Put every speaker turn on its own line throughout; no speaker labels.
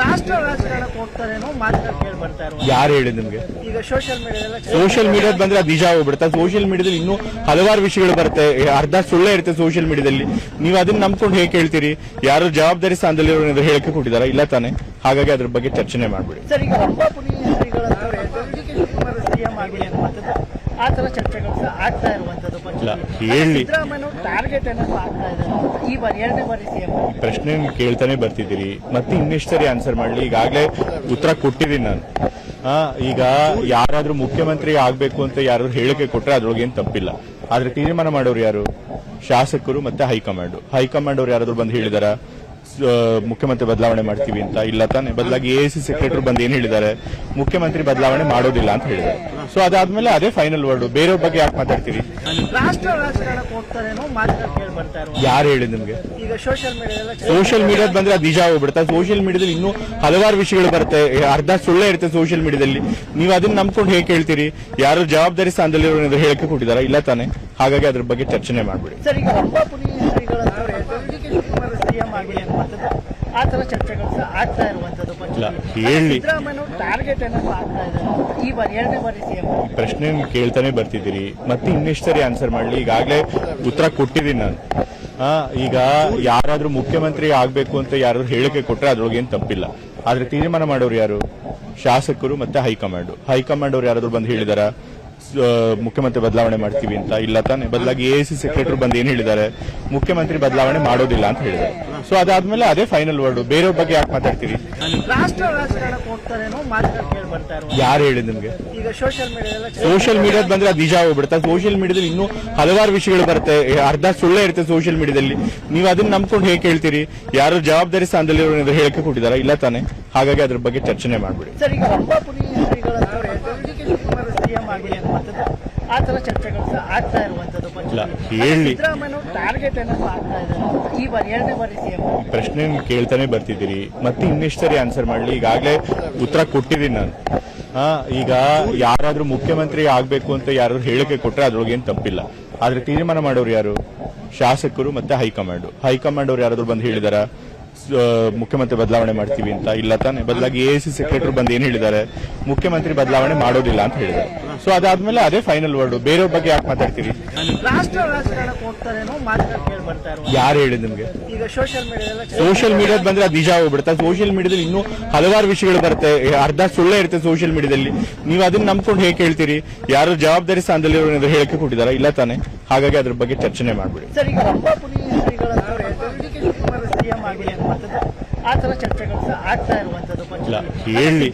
ರಾಷ್ಟ್ರ ರಾಜಕಾರಣಕ್ಕೆ ಹೋಗ್ತಾರೇನೋ ಮಾತುಗಳು ಕೇಳಿ ಬರ್ತಾ ಇರುವ
ಯಾರು ಹೇಳಿ ನಿಮ್ಗೆ?
ಈಗ ಸೋಷಿಯಲ್ ಮೀಡಿಯಾದಲ್ಲ
ಸೋಷಿಯಲ್ ಮೀಡಿಯಾದ ಬಂದ್ರೆ ಅದು ನಿಜ ಹೋಗ್ಬಿಡುತ್ತೆ ಸೋಷಿಯಲ್ ಮೀಡಿಯಾದಲ್ಲಿ ಇನ್ನೂ ಹಲವಾರು ವಿಷಯಗಳು ಬರುತ್ತೆ. ಅರ್ಧ ಸುಳ್ಳೇ ಇರುತ್ತೆ ಸೋಷಿಯಲ್ ಮೀಡಿಯಾದಲ್ಲಿ ನೀವು ಅದನ್ನ ನಂಬ್ಕೊಂಡು ಹೇಗೆ ಹೇಳ್ತೀರಿ ಯಾರು ಜವಾಬ್ದಾರಿ ಸ್ಥಾನದಲ್ಲಿರೋ ಹೇಳಕ್ಕೆ ಕೊಟ್ಟಿದಾರ ಇಲ್ಲ ತಾನೆ. ಹಾಗಾಗಿ ಅದ್ರ ಬಗ್ಗೆ ಚರ್ಚೆ ಮಾಡ್ಬಿಡಿ.
ಸರ್ ಈಗ ಸಿಎಂ ಆಗಲಿ ಆ ಚರ್ಚೆಗಳು ಆಗ್ತಾ ಇರುವಂತದ್ದು
ಇಲ್ಲ, ಹೇಳಿ.
ಟಾರ್ಗೆಟ್ ಆಗ್ತಾ ಇದೆ ಈ ಬಾರಿ ಎರಡನೇ ಬಾರಿ ಸಿಎಂ
ಪ್ರಶ್ನೆ ಕೇಳ್ತಾನೆ ಬರ್ತಿದ್ದೀರಿ. ಮತ್ತೆ ಇನ್ನೆಷ್ಟು ಸರಿ ಆನ್ಸರ್ ಮಾಡ್ಲಿ? ಈಗಾಗಲೇ ಉತ್ತರ ಕೊಟ್ಟಿದ್ದೀನಿ ನಾನು. ಆ, ಈಗ ಯಾರಾದ್ರೂ ಮುಖ್ಯಮಂತ್ರಿ ಆಗ್ಬೇಕು ಅಂತ ಯಾರಾದ್ರೂ ಹೇಳಿಕೆ ಕೊಟ್ರೆ ಅದ್ರೊಳಗೆ ಏನು ತಪ್ಪಿಲ್ಲ. ಆದ್ರೆ ತೀರ್ಮಾನ ಮಾಡೋರು ಯಾರು? ಶಾಸಕರು ಮತ್ತೆ ಹೈಕಮಾಂಡ್. ಹೈಕಮಾಂಡ್ ಅವ್ರು ಯಾರಾದ್ರೂ ಬಂದು ಹೇಳಿದಾರ? ಮುಖ್ಯಮಂತ್ರಿ ಬದಲಾವಣೆ ಮಾಡ್ತೀವಿ ಅಂತ ಇಲ್ಲ ತಾನೆ? ಬದಲಾಗಿ ಎ ಸಿ ಸೆಕ್ರೆಟರಿ ಬಂದು ಏನು ಹೇಳಿದ್ದಾರೆ? ಮುಖ್ಯಮಂತ್ರಿ ಬದಲಾವಣೆ ಮಾಡೋದಿಲ್ಲ ಅಂತ ಹೇಳಿದ್ದಾರೆ. ಸೊ ಅದಾದ್ಮೇಲೆ ಅದೇ ಫೈನಲ್ ವರ್ಡ್ ಬೇರೆ ಬಗ್ಗೆ ಯಾಕೆ ಮಾತಾಡ್ತೀರಿ?
ಇರುವ
ಯಾರು ಹೇಳಿ ನಿಮ್ಗೆ?
ಸೋಷಿಯಲ್ ಮೀಡಿಯಾ
ಸೋಷಿಯಲ್ ಮೀಡಿಯಾದ ಬಂದ್ರೆ ಅದು ನಿಜ ಹೋಗ್ಬಿಡುತ್ತೆ ಸೋಷಿಯಲ್ ಮೀಡಿಯಾದಲ್ಲಿ ಇನ್ನೂ ಹಲವಾರು ವಿಷಯಗಳು ಬರುತ್ತೆ. ಅರ್ಧ ಸುಳ್ಳೇ ಇರುತ್ತೆ ಸೋಷಿಯಲ್ ಮೀಡಿಯಾದಲ್ಲಿ ನೀವು ಅದನ್ನ ನಂಬ್ಕೊಂಡು ಹೇಗೆ ಹೇಳ್ತೀರಿ ಯಾರು ಜವಾಬ್ದಾರಿ ಸ್ಥಾನದಲ್ಲಿರೋ ಹೇಳಕ್ಕೆ ಕೊಟ್ಟಿದ್ದಾರೆ ಇಲ್ಲ ತಾನೆ? ಹಾಗಾಗಿ ಅದ್ರ ಬಗ್ಗೆ ಚರ್ಚೆನೆ ಮಾಡ್ಬಿಡಿ.
ಸರ್ ಈಗ ರಂಭಾಪುರಿ ಶ್ರೀಗಳಂತವ್ರೆ ಡಿ ಕೆ ಶಿವಕುಮಾರ್ ಸಿಎಂ ಆಗಲಿ ಅನ್ನುವಂಥದ್ದು ಆ ತರ ಚರ್ಚೆಗಳು ಸಹ ಆಗ್ತಾ
ಹೇಳಿ.
ಸಿದ್ದರಾಮಯ್ಯ ಟಾರ್ಗೆಟ್ ಆಗ್ತಾ ಇದೆ? ಈ ಬಾರಿ ಎರಡನೇ ಬಾರಿ ಸಿಎಂ
ಪ್ರಶ್ನೆ ಕೇಳ್ತಾನೆ ಬರ್ತಿದ್ದೀರಿ. ಮತ್ತೆ ಇನ್ನೆಷ್ಟು ಸರಿ ಆನ್ಸರ್ ಮಾಡ್ಲಿ? ಈಗಾಗಲೇ ಉತ್ತರ ಕೊಟ್ಟಿದ್ದೀನಿ ನಾನು. ಈಗ ಯಾರಾದ್ರೂ ಮುಖ್ಯಮಂತ್ರಿ ಆಗಬೇಕು ಅಂತ ಯಾರಾದ್ರೂ ಹೇಳಿಕೆ ಕೊಟ್ಟರೆ ಅದ್ರೊಳಗೆ ಏನು ತಪ್ಪಿಲ್ಲ. ಆದ್ರೆ ತೀರ್ಮಾನ ಮಾಡೋರು ಯಾರು? ಶಾಸಕರು ಮತ್ತೆ ಹೈಕಮಾಂಡ್. ಹೈಕಮಾಂಡ್ ಅವ್ರು ಯಾರಾದ್ರೂ ಬಂದು ಹೇಳಿದಾರ? ಮುಖ್ಯಮಂತ್ರಿ ಬದಲಾವಣೆ ಮಾಡ್ತೀವಿ ಅಂತ ಇಲ್ಲ ತಾನೆ? ಬದಲಾಗಿ ಎ ಸಿ ಸೆಕ್ರೆಟರಿ ಬಂದು ಏನ್ ಹೇಳಿದ್ದಾರೆ? ಮುಖ್ಯಮಂತ್ರಿ ಬದಲಾವಣೆ ಮಾಡೋದಿಲ್ಲ ಅಂತ ಹೇಳಿದ್ದಾರೆ. ಸೊ ಅದಾದ್ಮೇಲೆ ಅದೇ ಫೈನಲ್ ವರ್ಡ್ ಬೇರೆ ಬಗ್ಗೆ ಯಾಕೆ
ಮಾತಾಡ್ತೀವಿ
ಯಾರು ಹೇಳಿದ ನಿಮ್ಗೆ?
ಸೋಷಿಯಲ್ ಮೀಡಿಯಾ
ಸೋಷಿಯಲ್ ಮೀಡಿಯಾದ ಬಂದ್ರೆ ಅದು ನಿಜ ಹೋಗ್ಬಿಡುತ್ತೆ. ಸೋಷಿಯಲ್ ಮೀಡಿಯಾದಲ್ಲಿ ಇನ್ನೂ ಹಲವಾರು ವಿಷಯಗಳು ಬರುತ್ತೆ. ಅರ್ಧ ಸುಳ್ಳೇ ಇರುತ್ತೆ ಸೋಷಿಯಲ್ ಮೀಡಿಯಾದಲ್ಲಿ ನೀವು ಅದನ್ನ ನಂಬ್ಕೊಂಡು ಹೇಗೆ ಹೇಳ್ತೀರಿ ಯಾರು ಜವಾಬ್ದಾರಿ ಸ್ಥಾನದಲ್ಲಿರೋ ಹೇಳಕ್ಕೆ ಕೊಟ್ಟಿದ್ದಾರೆ? ಇಲ್ಲ ತಾನೆ? ಹಾಗಾಗಿ ಅದ್ರ ಬಗ್ಗೆ ಚರ್ಚೆ ಮಾಡ್ಬಿಡಿ
ಸರ್ ಈಗ ರಂಭಾಪುರಿ ಶ್ರೀಗಳಂತವ್ರೆ ಡಿ ಕೆ ಅನ್ನುವಂಥದ್ದು ಆ ತರ ಚರ್ಚೆಗಳು ಆಗ್ತಾ ಇರುವಂತದ್ದು
ಇಲ್ಲ, ಹೇಳಿ.
ಸಿದ್ದರಾಮಯ್ಯ ಟಾರ್ಗೆಟ್ ಆಗ್ತಾ ಇದೆ ಈ ಬಾರಿ ಎರಡನೇ ಬಾರಿ ಸಿಎಂ
ಪ್ರಶ್ನೆ ಕೇಳ್ತಾನೆ ಬರ್ತಿದ್ದೀರಿ. ಮತ್ತೆ ಇನ್ನೆಷ್ಟು ಸರಿ ಆನ್ಸರ್ ಮಾಡಲಿ? ಈಗಾಗಲೇ ಉತ್ತರ ಕೊಟ್ಟಿದ್ದೀನಿ ನಾನು. ಈಗ ಯಾರಾದ್ರೂ ಮುಖ್ಯಮಂತ್ರಿ ಆಗ್ಬೇಕು ಅಂತ ಯಾರಾದ್ರೂ ಹೇಳಿಕೆ ಕೊಟ್ರೆ ಅದ್ರೊಳಗೆ ಏನ್ ತಪ್ಪಿಲ್ಲ. ಆದ್ರೆ ತೀರ್ಮಾನ ಮಾಡೋರು ಯಾರು? ಶಾಸಕರು ಮತ್ತೆ ಹೈಕಮಾಂಡ್. ಹೈಕಮಾಂಡ್ ಅವ್ರು ಯಾರಾದ್ರೂ ಬಂದು ಹೇಳಿದಾರ? ಮುಖ್ಯಮಂತ್ರಿ ಬದಲಾವಣೆ ಮಾಡ್ತೀವಿ ಅಂತ? ಇಲ್ಲ ತಾನೆ? ಬದಲಾಗಿ ಎ ಸಿ ಸೆಕ್ರೆಟರಿ ಬಂದು ಏನ್ ಹೇಳಿದ್ದಾರೆ ಮುಖ್ಯಮಂತ್ರಿ ಬದಲಾವಣೆ ಮಾಡೋದಿಲ್ಲ ಅಂತ ಹೇಳಿದ್ದಾರೆ ಸೊ ಅದಾದ್ಮೇಲೆ ಅದೇ ಫೈನಲ್ ವರ್ಡ್ ಬೇರೆ ಬಗ್ಗೆ ಯಾಕೆ ಮಾತಾಡ್ತೀರಿ?
ರಾಷ್ಟ್ರ ರಾಜಕಾರಣಕ್ಕೆ ಹೋಗ್ತಾರೇನೋ ಮಾತುಗಳು ಕೇಳಿ ಬರ್ತಾ ಇರುವ
ಯಾರು ಹೇಳಿದ ನಿಮ್ಗೆ?
ಈಗ ಸೋಷಿಯಲ್ ಮೀಡಿಯಾದಲ್ಲ
ಸೋಷಿಯಲ್ ಮೀಡಿಯಾದ ಬಂದ್ರೆ ಅದು ನಿಜ ಹೋಗ್ಬಿಡುತ್ತೆ. ಸೋಷಿಯಲ್ ಮೀಡಿಯಾದಲ್ಲಿ ಇನ್ನೂ ಹಲವಾರು ವಿಷಯಗಳು ಬರುತ್ತೆ. ಅರ್ಧ ಸುಳ್ಳೇ ಇರುತ್ತೆ ಸೋಷಿಯಲ್ ಮೀಡಿಯಾದಲ್ಲಿ ನೀವು ಅದನ್ನ ನಂಬ್ಕೊಂಡು ಹೇಗೆ ಹೇಳ್ತೀರಿ ಯಾರು ಜವಾಬ್ದಾರಿ ಸ್ಥಾನದಲ್ಲಿ ಹೇಳಕ್ಕೆ ಕೊಟ್ಟಿದಾರ ಇಲ್ಲ ತಾನೆ? ಹಾಗಾಗಿ ಅದ್ರ ಬಗ್ಗೆ ಚರ್ಚೆನೆ ಮಾಡ್ಬಿಡಿ.
ಸರ್ ಈಗ ರಂಭಾಪುರಿ ಶ್ರೀಗಳಂತವ್ರೆ ಡಿ ಕೆ ಶಿವಕುಮಾರ್ ಸಿಎಂ ಆಗಲಿ ಅನ್ನುವಂಥದ್ದು ಆ ತರ ಚರ್ಚೆಗಳು ಆಗ್ತಾ
ಇಲ್ಲ, ಹೇಳಿ.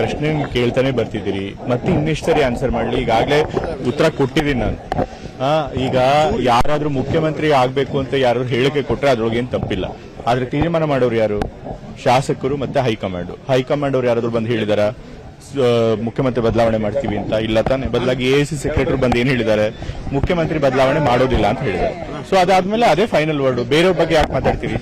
ಪ್ರಶ್ನೆ ಕೇಳ್ತಾನೆ ಬರ್ತಿದ್ದೀರಿ. ಮತ್ತೆ ಇನ್ನೆಷ್ಟು ಸರಿ ಆನ್ಸರ್ ಮಾಡ್ಲಿ? ಈಗಾಗಲೇ ಉತ್ತರ ಕೊಟ್ಟಿದ್ದೀನಿ ನಾನು. ಈಗ ಯಾರಾದ್ರೂ ಮುಖ್ಯಮಂತ್ರಿ ಆಗ್ಬೇಕು ಅಂತ ಯಾರಾದ್ರೂ ಹೇಳಿಕೆ ಕೊಟ್ರೆ ಅದ್ರೊಳಗೆ ಏನು ತಪ್ಪಿಲ್ಲ. ಆದ್ರೆ ತೀರ್ಮಾನ ಮಾಡೋರು ಯಾರು? ಶಾಸಕರು ಮತ್ತೆ ಹೈಕಮಾಂಡ್. ಹೈಕಮಾಂಡ್ ಅವ್ರು ಯಾರಾದ್ರೂ ಬಂದು ಹೇಳಿದಾರ? ಮುಖ್ಯಮಂತ್ರಿ ಬದಲಾವಣೆ ಮಾಡ್ತೀವಿ ಅಂತ? ಇಲ್ಲ ತಾನೆ. ಬದಲಾಗಿ ಎ ಸಿ ಸೆಕ್ರೆಟರಿ ಬಂದು ಏನ್ ಹೇಳಿದ್ದಾರೆ ಮುಖ್ಯಮಂತ್ರಿ ಬದಲಾವಣೆ ಮಾಡೋದಿಲ್ಲ ಅಂತ ಹೇಳಿದ್ದಾರೆ ಸೊ ಅದಾದ್ಮೇಲೆ ಅದೇ ಫೈನಲ್ ವರ್ಡ್ ಬೇರೆಯವ್ರ ಬಗ್ಗೆ ಯಾಕೆ ಮಾತಾಡ್ತೀರಿ?